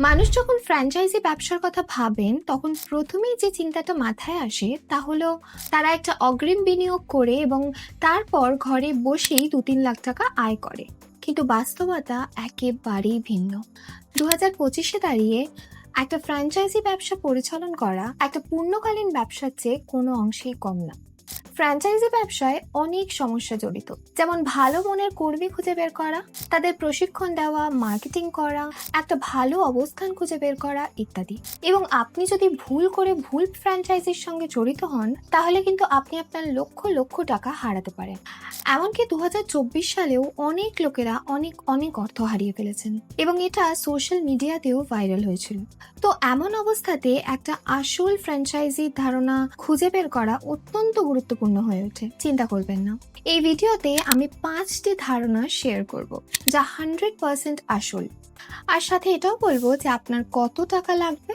মানুষ যখন ফ্র্যাঞ্চাইজি ব্যবসার কথা ভাবেন, তখন প্রথমেই যে চিন্তাটা মাথায় আসে তা হলো তারা একটা অগ্রিম বিনিয়োগ করে এবং তারপর ঘরে বসেই দু তিন লাখ টাকা আয় করে। কিন্তু বাস্তবতা একেবারেই ভিন্ন। দু হাজার পঁচিশে দাঁড়িয়ে একটা ফ্র্যাঞ্চাইজি ব্যবসা পরিচালন করা একটা পূর্ণকালীন ব্যবসার চেয়ে কোনো অংশেই কম না। ফ্র্যাঞ্চাইজি ব্যবসায় অনেক সমস্যা জড়িত। যেমন ভালো মনের কর্মী খুঁজে বের করা, তাদের প্রশিক্ষণ দেওয়া, মার্কেটিং করা, একটা ভালো অবস্থান খুঁজে বের করা ইত্যাদি। এবং আপনি যদি ভুল করে ভুল ফ্র্যাঞ্চাইজির সঙ্গে জড়িত হন, তাহলে কিন্তু আপনি আপনার লক্ষ লক্ষ টাকা হারাতে পারেন। এমনকি দু হাজার চব্বিশ সালেও অনেক লোকেরা অনেক অনেক অর্থ হারিয়ে ফেলেছেন। এবং এটা সোশ্যাল মিডিয়াতেও ভাইরাল হয়েছিল। তো এমন অবস্থাতে একটা আসল ফ্র্যাঞ্চাইজির ধারণা খুঁজে বের করা অত্যন্ত গুরুত্বপূর্ণ। হয়ে ওঠে। চিন্তা করবেন না। এই ভিডিওতে আমি পাঁচটি ধারণা শেয়ার করব, যা হান্ড্রেড পার্সেন্ট আসল। আর সাথে এটাও বলব যে আপনার কত টাকা লাগবে,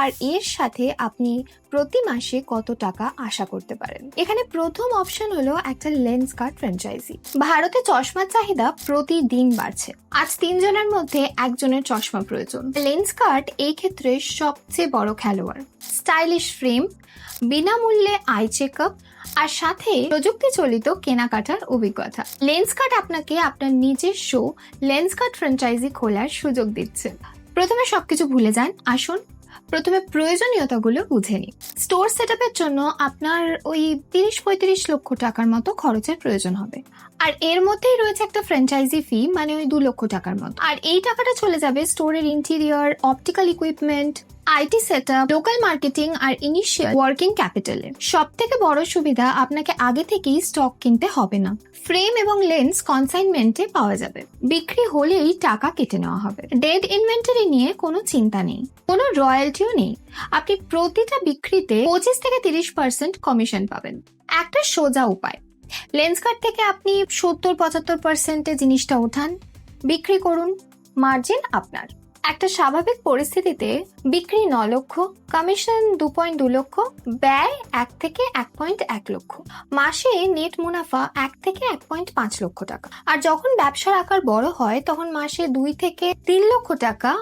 আর এর সাথে আপনি প্রতি মাসে কত টাকা আশা করতে পারেন। এখানে প্রথম অপশন হলো একটা লেন্স কার্ড ফ্র্যাঞ্চাইজি ভারতে চশমার চাহিদা প্রতিদিন বাড়ছে। আজ তিনজনের মধ্যে একজনের চশমা প্রয়োজন। লেন্স কার্ড এই ক্ষেত্রে সবচেয়ে বড় খেলোয়াড়। স্টাইলিশ ফ্রেম বিনামূল্যে আই চেক আপ আর সাথে প্রযুক্তি চলিত কেনাকাটার অভিজ্ঞতা। লেন্স কার্ড আপনাকে আপনার নিজস্ব লেন্স কার্ড ফ্র্যাঞ্চাইজি খোলার সুযোগ দিচ্ছে। প্রথমে সবকিছু ভুলে যান, আসুন। প্রথমে প্রয়োজনীয়তাগুলো বুঝে নিন। স্টোর সেট জন্য আপনার ওই তিরিশ পঁয়ত্রিশ লক্ষ টাকার মতো খরচের প্রয়োজন হবে। আর এর মধ্যেই রয়েছে একটা ফ্র্যাঞ্চাইজি ফি মানে ওই দু লক্ষ টাকার মতো। আর এই টাকাটা চলে যাবে স্টোরের interior optical equipment IT set local marketing R initial working ক্যাপিটালে সব থেকে বড় সুবিধা আপনাকে আগে থেকেই স্টক কিনতে হবে না। ফ্রেম এবং লেন্স কনসাইনমেন্টে পাওয়া যাবে। বিক্রি হলেই টাকা কেটে নেওয়া হবে। ডেড ইনভেন্টারি নিয়ে কোনো চিন্তা নেই। কোনো রয়্যালটিও নেই। আপনি প্রতিটা বিক্রিতে পঁচিশ থেকে তিরিশ পার্সেন্ট কমিশন পাবেন। একটা সোজা উপায়। লেন্স কার্ড থেকে আপনি সত্তর, পঁচাত্তর পার্সেন্টে জিনিসটা ওঠান। বিক্রি করুন। মার্জিন আপনার। একটা স্বাভাবিক পরিস্থিতিতে বিক্রি ন লক্ষ, কমিশন দু পয়েন্ট দু লক্ষ, ব্যয় এক থেকে এক পয়েন্ট এক লক্ষ। মাসে নেট মুনাফা এক থেকে এক পয়েন্ট পাঁচ লক্ষ টাকা। আর যখন ব্যবসার আকার বড় হয়, তখন মাসে দুই থেকে তিন লক্ষ টাকা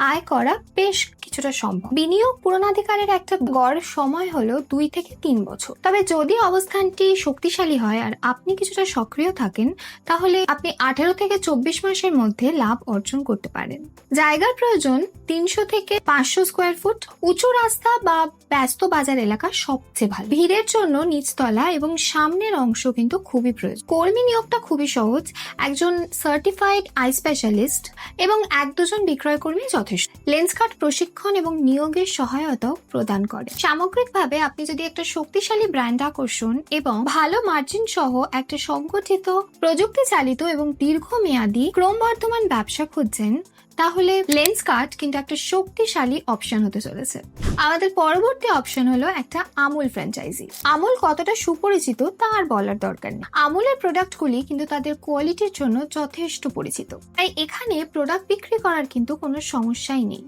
আয় করা বেশ কিছুটা সম্ভব। বিনিয়োগ পূরণাধিকারের একটা গড় সময় হলো দুই থেকে তিন বছর। তবে যদি অবস্থানটি শক্তিশালী হয় আর আপনি কিছুটা সক্রিয় থাকেন, তাহলে আপনি আঠেরো থেকে চব্বিশ মাসের মধ্যে লাভ অর্জন করতে পারেন। জায়গার প্রয়োজন তিনশো থেকে পাঁচশো স্কোয়ার ফুট, উঁচু রাস্তা বা ব্যস্ত বাজার এলাকা সবচেয়ে ভালো। ভিড়ের জন্য নিচতলা এবং সামনের অংশ কিন্তু খুবই প্রয়োজন। কর্মী নিয়োগটা খুবই সহজ। একজন সার্টিফাইড আই স্পেশালিস্ট এবং এক দুজন বিক্রয় কর্মী যথেষ্ট লেন্স কার্ড প্রশিক্ষণ এবং নিয়োগের সহায়তাও প্রদান করে। সামগ্রিকভাবে আপনি যদি একটা শক্তিশালী ব্র্যান্ড আকর্ষণ এবং ভালো মার্জিন সহ একটা সংগঠিত প্রযুক্তি চালিত এবং দীর্ঘমেয়াদী ক্রমবর্ধমান ব্যবসা খুঁজছেন তাহলে লেন্স কার্ড কিন্তু একটা শক্তিশালী অপশন হতে চলেছে। আমাদের পরবর্তী অপশন হলো একটা আমুল ফ্র্যাঞ্চাইজি আমুল কতটা সুপরিচিত তা আর বলার দরকার নেই। আমুলের প্রোডাক্টগুলি কিন্তু তাদের কোয়ালিটির জন্য যথেষ্ট পরিচিত। তাই এখানে প্রোডাক্ট বিক্রি করার কিন্তু কোনো সমস্যাই নেই।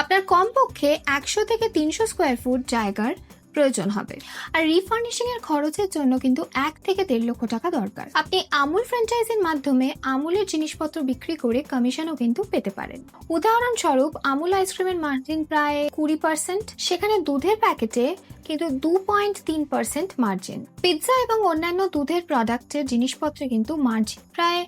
আপনার কমপক্ষে একশো থেকে তিনশো স্কোয়ার ফুট জায়গার প্রয়োজন হবে। আর রিফার্নিশিং এর খরচের জন্য কিন্তু এক থেকে দেড় লক্ষ টাকা দরকার। আপনি আমুল ফ্র্যাঞ্চাইজির মাধ্যমে আমুলের জিনিসপত্র বিক্রি করে কমিশনও কিন্তু পেতে পারেন। উদাহরণস্বরূপ, আমুল আইসক্রিমের মার্জিন প্রায় কুড়ি পার্সেন্ট সেখানে দুধের প্যাকেটে কিন্তু দু পয়েন্ট তিন পার্সেন্ট মার্জিন পিৎজা এবং অন্যান্য দুধের প্রোডাক্টের জিনিসপত্রে কিন্তু মার্জিন প্রায়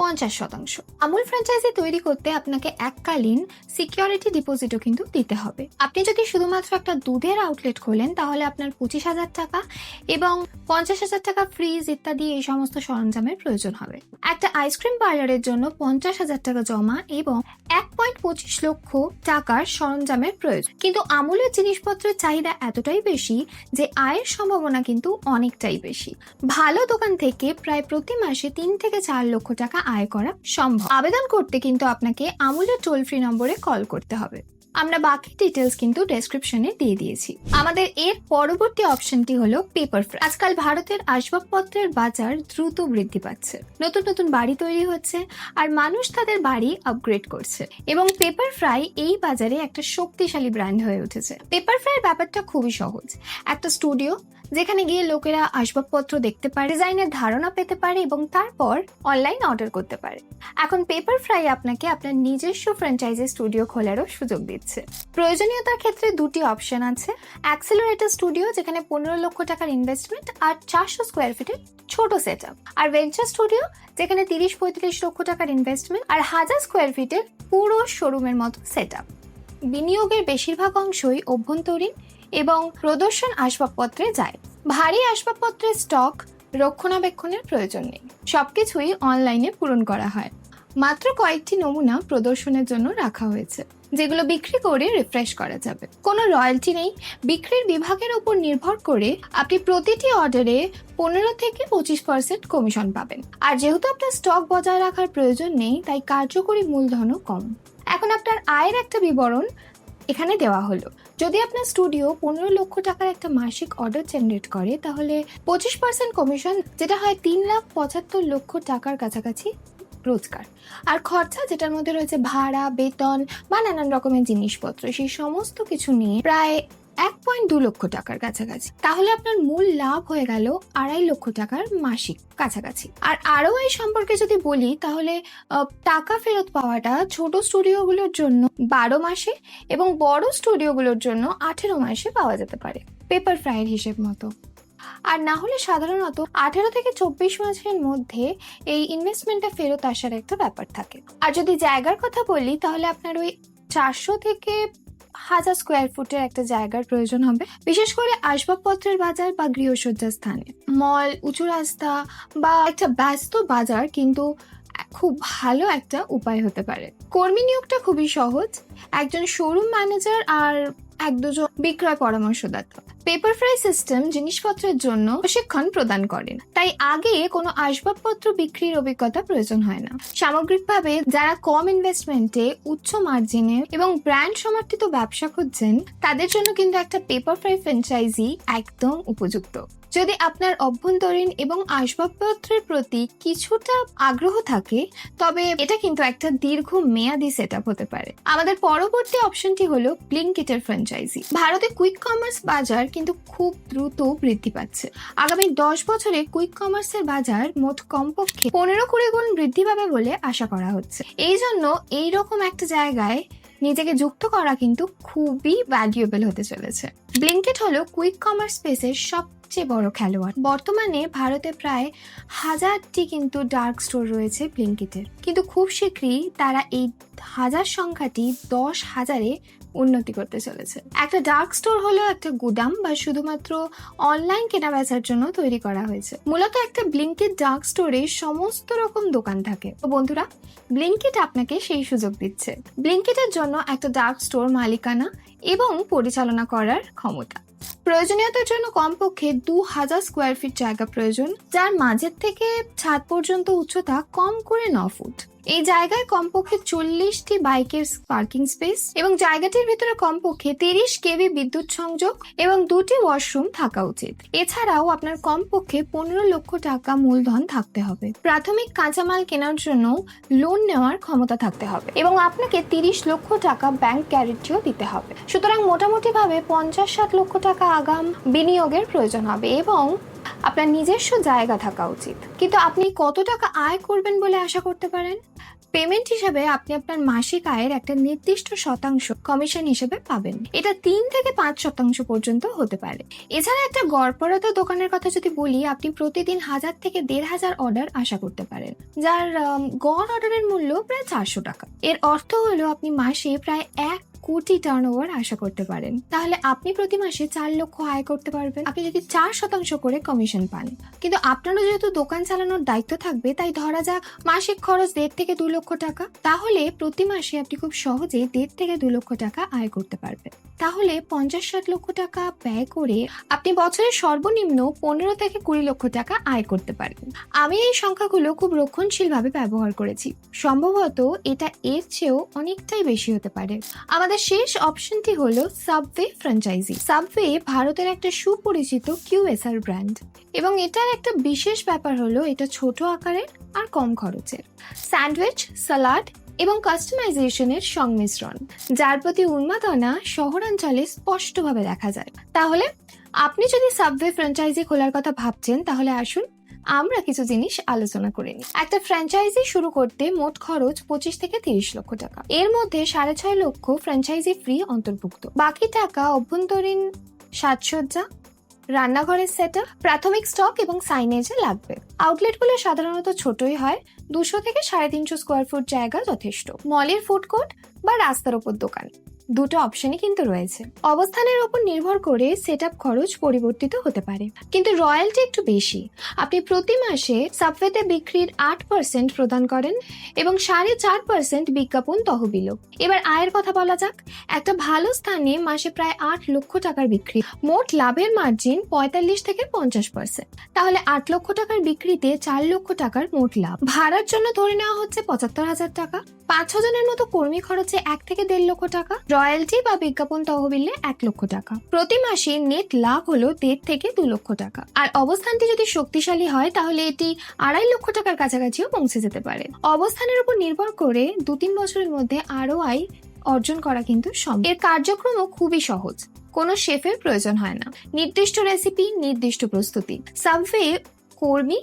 পঞ্চাশ শতাংশ। আমুল ফ্র্যাঞ্চাইজি তৈরি করতে আপনাকে এককালীন সিকিউরিটি ডিপোজিটও কিন্তু দিতে হবে। আপনি যদি শুধুমাত্র একটা দুধের আউটলেট খোলেন, তাহলে আপনার পঁচিশ হাজার টাকা এবং পঞ্চাশ হাজার টাকা ফ্রিজ ইত্যাদি এই সমস্ত সরঞ্জামের প্রয়োজন হবে। একটা আইসক্রিম পার্লারের জন্য পঞ্চাশ হাজার টাকা জমা এবং এক পয়েন্ট পঁচিশ লক্ষ টাকার সরঞ্জামের প্রয়োজন। কিন্তু আমুলের জিনিসপত্রের চাহিদা এতটাই বেশি যে আয়ের সম্ভাবনা কিন্তু অনেকটাই বেশি। ভালো দোকান থেকে প্রায় প্রতি মাসে তিন থেকে চার লক্ষ টাকা আয় করা সম্ভব। আবেদন করতে কিন্তু আপনাকে আমুলের টোল ফ্রি নম্বরে কল করতে হবে। আমরা বাকি ডিটেলস কিন্তু ডেসক্রিপশনে দিয়ে দিয়েছি। আমাদের এর পরবর্তী অপশনটি হলো পেপার ফ্রাই আজকাল ভারতের আসবাবপত্রের বাজার দ্রুত বৃদ্ধি পাচ্ছে। নতুন নতুন বাড়ি তৈরি হচ্ছে আর মানুষ তাদের বাড়ি আপগ্রেড করছে। এবং পেপার ফ্রাই এই বাজারে একটা শক্তিশালী ব্র্যান্ড হয়ে উঠেছে। পেপার ফ্রাইয়ের ব্যাপারটা খুবই সহজ। একটা স্টুডিও যেখানে গিয়ে লোকেরা আসবাবপত্র দেখতে পারে, ডিজাইনের ধারণা পেতে পারে এবং তারপর অনলাইন অর্ডার করতে পারে। এখন পেপার ফ্রাই আপনাকে আপনার নিজস্ব ফ্র্যাঞ্চাইজি স্টুডিও খোলারও সুযোগ দিচ্ছে। প্রয়োজনীয়তার ক্ষেত্রে দুটি অপশন আছে। অ্যাক্সেলারেটর স্টুডিও যেখানে পনেরো লক্ষ টাকার ইনভেস্টমেন্ট আর চারশো স্কোয়ার ফিটের ছোট সেট আর ভেঞ্চার স্টুডিও যেখানে তিরিশ পঁয়ত্রিশ লক্ষ টাকার ইনভেস্টমেন্ট আর হাজার স্কোয়ার ফিটের পুরো শোরুমের মতো সেট বিনিয়োগের বেশিরভাগ অংশই অভ্যন্তরীণ এবং প্রদর্শন আসবাবপত্রে যায়। ভারী আসবাবপত্রের স্টক রক্ষণাবেক্ষণের প্রয়োজন নেই। সবকিছুই অনলাইনে পূরণ করা হয়। মাত্র কয়েকটি নমুনা প্রদর্শনের জন্য রাখা হয়েছে, যেগুলো বিক্রি করে রিফ্রেশ করা যাবে। কোনো রয়্যালটি নেই। বিক্রির বিভাগের উপর নির্ভর করে আপনি প্রতিটি অর্ডারে পনেরো থেকে পঁচিশ পার্সেন্ট কমিশন পাবেন। আর যেহেতু আপনার স্টক বজায় রাখার প্রয়োজন নেই, তাই কার্যকরী মূলধনও কম। এখন আপনার আয়ের একটা বিবরণ এখানে দেওয়া হলো। যদি আপনার স্টুডিও পনেরো লক্ষ টাকার একটা মাসিক অর্ডার জেনারেট করে, তাহলে পঁচিশ পার্সেন্ট কমিশন যেটা হয় তিন লাখ পঁচাত্তর লক্ষ টাকার কাছাকাছি রোজগার। আর খরচা, যেটার মধ্যে রয়েছে ভাড়া, বেতন বা নানান রকমের জিনিসপত্র, সেই সমস্ত কিছু নিয়ে প্রায় এক পয়েন্ট দু লক্ষ টাকার কাছাকাছি। তাহলে আপনার মূল লাভ হয়ে গেল আড়াই লক্ষ টাকার মাসিক কাছাকাছি। আর আরও এই সম্পর্কে যদি বলি, তাহলে টাকা ফেরত পাওয়াটা ছোট স্টুডিওগুলোর জন্য বারো মাসে এবং বড় স্টুডিওগুলোর জন্য আঠেরো মাসে পাওয়া যেতে পারে, পেপার ফ্রাইয়ের হিসেব মতো। আর না হলে সাধারণত আঠেরো থেকে চব্বিশ মাসের মধ্যে এই ইনভেস্টমেন্টটা ফেরত আসার একটা ব্যাপার থাকে। আর যদি জায়গার কথা বলি, তাহলে আপনার ওই চারশো থেকে হাজার স্কোয়ার ফুটের একটা জায়গার প্রয়োজন হবে। বিশেষ করে আসবাবপত্রের বাজার বা গৃহসজ্জার স্থানে। মল, উঁচু রাস্তা বা একটা ব্যস্ত বাজার কিন্তু খুব ভালো একটা উপায় হতে পারে। কর্মী নিয়োগটা খুবই সহজ। একজন শোরুম ম্যানেজার আর এক দুজন বিক্রয় পরামর্শদাতা। পেপার ফ্রাই সিস্টেম জিনিসপত্রের জন্য প্রশিক্ষণ প্রদান করেন। তাই আগে কোনো আসবাবপত্র বিক্রির অভিজ্ঞতা প্রয়োজন হয় না। সামগ্রিকভাবে যারা কম ইনভেস্টমেন্টে উচ্চ মার্জিনে এবং ব্র্যান্ড সমর্থিত ব্যবসা খুঁজছেন, তাদের জন্য কিন্তু একটা পেপার ফ্রাই ফ্র্যাঞ্চাইজি একদম উপযুক্ত। যদি আপনার অভ্যন্তরীণ এবং আসবাবপত্রের প্রতি কিছুটা আগ্রহ থাকে, তবে এটা কিন্তু একটা দীর্ঘ মেয়াদি সেট হতে পারে। আমাদের পরবর্তী অপশনটি হলো ব্লিঙ্কিটের ফ্র্যাঞ্চাইজি ভারতে কুইক কমার্স বাজার কিন্তু খুব দ্রুত বৃদ্ধি পাচ্ছে। আগামী দশ বছরে কুইক কমার্সের বাজার মোট কমপক্ষে পনেরো কুড়ি গুণ বৃদ্ধি পাবে বলে আশা করা হচ্ছে। এই জন্য এইরকম একটা জায়গায় নিজেকে যুক্ত করা কিন্তু খুবই ভ্যালুয়েবল হতে চলেছে। ব্লিঙ্কেট হলো কুইক কমার্স স্পেসের সবচেয়ে বড় খেলোয়াড়। বর্তমানে ভারতে প্রায় হাজারটি কিন্তু ডার্ক স্টোর রয়েছে ব্লিঙ্কিটের কিন্তু খুব শীঘ্রই তারা এই হাজার সংখ্যাটি দশ হাজারে উন্নতি করতে চলেছে। একটা ডার্ক স্টোর হলো একটা গুদাম বা শুধুমাত্র অনলাইন কেনা বেচার জন্য তৈরি করা হয়েছে। মূলত একটা ব্লিঙ্কিট ডার্ক স্টোরে সমস্ত রকম দোকান থাকে। তো বন্ধুরা ব্লিঙ্কিট আপনাকে সেই সুযোগ দিচ্ছে। ব্লিঙ্কিটের জন্য একটা ডার্ক স্টোর মালিকানা এবং পরিচালনা করার ক্ষমতা। প্রয়োজনীয়তার জন্য কমপক্ষে দু হাজার স্কোয়ার ফিট জায়গা প্রয়োজন, যার মাঝের থেকে ছাদ পর্যন্ত উচ্চতা কম করে ন ফুট। এই জায়গায় কমপক্ষে চল্লিশটি বাইকের পার্কিং স্পেস এবং জায়গাটির ভিতরে কমপক্ষে তিরিশ কেভি বিদ্যুৎ সংযোগ এবং দুটি ওয়াশরুম থাকা উচিত। এছাড়াও আপনার কমপক্ষে পনেরো লক্ষ টাকা মূলধন থাকতে হবে। প্রাথমিক কাঁচামাল কেনার জন্য লোন নেওয়ার ক্ষমতা থাকতে হবে এবং আপনাকে তিরিশ লক্ষ টাকা ব্যাংক গ্যারেন্টিও দিতে হবে। সুতরাং মোটামুটি ভাবে পঞ্চাশ ষাট লক্ষ টাকা আগাম বিনিয়োগের প্রয়োজন হবে এবং আপনার নিজস্ব জায়গা থাকা উচিত। কিন্তু আপনি কত টাকা আয় করবেন বলে আশা করতে পারেন? পেমেন্ট হিসেবে আপনি আপনার মাসিক আয়ের একটা নির্দিষ্ট শতাংশ কমিশন হিসেবে পাবেন। এটা তিন থেকে পাঁচ শতাংশ পর্যন্ত হতে পারে। এছাড়া একটা গড়পরতা দোকানের কথা যদি বলি, আপনি প্রতিদিন হাজার থেকে দেড় হাজার অর্ডার আশা করতে পারেন। যার গড় অর্ডারের মূল্য প্রায় চারশো টাকা। এর অর্থ হলো আপনি মাসে প্রায় এক কোটি টার্ন ওভার আশা করতে পারেন। তাহলে আপনি প্রতি মাসে চার লক্ষ আয় করতে পারবেন। আপনি যদি চার শতাংশ করে কমিশন পান। কিন্তু আপনারও যেহেতু দোকান চালানোর দায়িত্ব থাকবে, তাই ধরা যাক মাসিক খরচ দেড় থেকে দু লক্ষ টাকা। তাহলে প্রতি মাসে আপনি খুব সহজে দেড় থেকে দু লক্ষ টাকা আয় করতে পারবেন। তাহলে পঞ্চাশ ষাট লক্ষ টাকা ব্যয় করে আপনি বছরের সর্বনিম্ন পনেরো থেকে কুড়ি লক্ষ টাকা আয় করতে পারবেন। আমি এই সংখ্যাগুলো খুব রক্ষণশীলভাবে ব্যবহার করেছি। সম্ভবত এটা এর চেয়েও অনেকটাই বেশি হতে পারে। আমাদের শেষ অপশনটি হলো সাবওয়ে ফ্র্যাঞ্চাইজি। সাবওয়ে ভারতের একটা সুপরিচিত কিউএসআর ব্র্যান্ড। এবং এটার একটা বিশেষ ব্যাপার হলো এটা ছোট আকারের আর কম খরচের। স্যান্ডউইচ, সালাড এবং কাস্টমাইজেশনের সংমিশ্রণ, যার প্রতি উন্মাদনা শহরাঞ্চলে স্পষ্টভাবে দেখা যায়। তাহলে আপনি যদি সাবওয়ে ফ্র্যাঞ্চাইজি খোলার কথা ভাবছেন, তাহলে আসুন আমরা কিছু জিনিস আলোচনা করে নিই। একটা ফ্র্যাঞ্চাইজি শুরু করতে মোট খরচ পঁচিশ থেকে তিরিশ লক্ষ টাকা। এর মধ্যে সাড়ে ছয় লক্ষ ফ্র্যাঞ্চাইজি ফ্রি অন্তর্ভুক্ত। বাকি টাকা অভ্যন্তরীণ সাজসজ্জা, রান্নাঘরের সেট প্রাথমিক স্টক এবং সাইনেজে লাগবে। আউটলেটগুলো সাধারণত ছোটই হয়। দুশো থেকে সাড়ে তিনশো স্কোয়ার ফুট জায়গা যথেষ্ট। মলের ফুড কোর্ট বা রাস্তার ওপর দোকান। দুটো অপশনই কিন্তু রয়েছে। অবস্থানের ওপর নির্ভর করে সেট খরচ পরিবর্তিত হতে পারে। কিন্তু রয়্যালটি একটু বেশি। আপনি প্রতি মাসে সাবওয়েতে বিক্রির আট পার্সেন্ট প্রদান করেন এবং সাড়ে চার পার্সেন্ট বিজ্ঞাপন তহবিলও এবার আয়ের কথা বলা যাক। একটা ভালো স্থানে মাসে প্রায় আট লক্ষ টাকার বিক্রি, মোট লাভের মার্জিন পঁয়তাল্লিশ থেকে পঞ্চাশ পার্সেন্ট তাহলে আট লক্ষ টাকার বিক্রিতে চার লক্ষ টাকার মোট লাভ। ভাড়ার জন্য ধরে নেওয়া হচ্ছে পঁচাত্তর হাজার টাকা। পাঁচ ছজনের মতো কর্মী খরচে এক থেকে দেড় লক্ষ টাকা। রয়্যালটি বা বিজ্ঞাপন তহবিলে এক লক্ষ টাকা। প্রতি মাসে নেট লাভ হলো দেড় থেকে দু লক্ষ টাকা। আর অবস্থানটি যদি শক্তিশালী হয়, তাহলে এটি আড়াই লক্ষ টাকার কাছাকাছিও পৌঁছে যেতে পারে। অবস্থানের উপর নির্ভর করে দু তিন বছরের মধ্যে আরও আয় অর্জন করা কিন্তু সম্ভব। এর কার্যক্রমও খুবই সহজ। কোনো শেফের প্রয়োজন হয় না। নির্দিষ্ট রেসিপি, নির্দিষ্ট প্রস্তুতি। সাবওয়ে কর্মী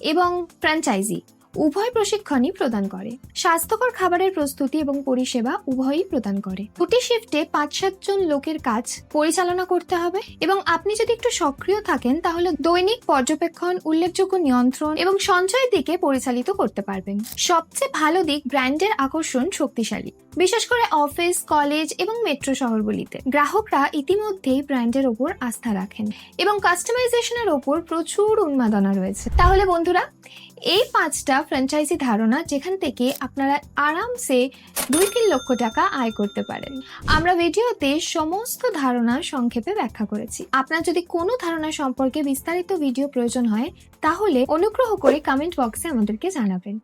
এবং ফ্র্যাঞ্চাইজি। উভয় প্রশিক্ষণই প্রদান করে। স্বাস্থ্যকর খাবারের প্রস্তুতি এবং পরিষেবা উভয়ই প্রদান করে। দুটি শিফটে পাঁচ সাতজন লোকের কাজ পরিচালনা করতে হবে এবং আপনি যদি একটু সক্রিয় থাকেন তাহলে দৈনিক পর্যবেক্ষণ, উল্লেখযোগ্য নিয়ন্ত্রণ এবং সঞ্চয়ের দিকে পরিচালিত করতে পারবেন। সবচেয়ে ভালো দিক ব্র্যান্ডের আকর্ষণ শক্তিশালী। বিশেষ করে অফিস, কলেজ এবং মেট্রো শহরগুলিতে। গ্রাহকরা ইতিমধ্যেই ব্র্যান্ডের ওপর আস্থা রাখেন এবং কাস্টমাইজেশনের ওপর প্রচুর উন্মাদনা রয়েছে। তাহলে বন্ধুরা এই পাঁচটা ফ্র্যাঞ্চাইজি ধারণা যেখান থেকে আপনারা আরামসে দুই তিন লক্ষ টাকা আয় করতে পারেন। আমরা ভিডিওতে সমস্ত ধারণা সংক্ষেপে ব্যাখ্যা করেছি। আপনার যদি কোনো ধারণা সম্পর্কে বিস্তারিত ভিডিও প্রয়োজন হয়, তাহলে অনুগ্রহ করে কমেন্ট বক্সে আমাদেরকে জানাবেন।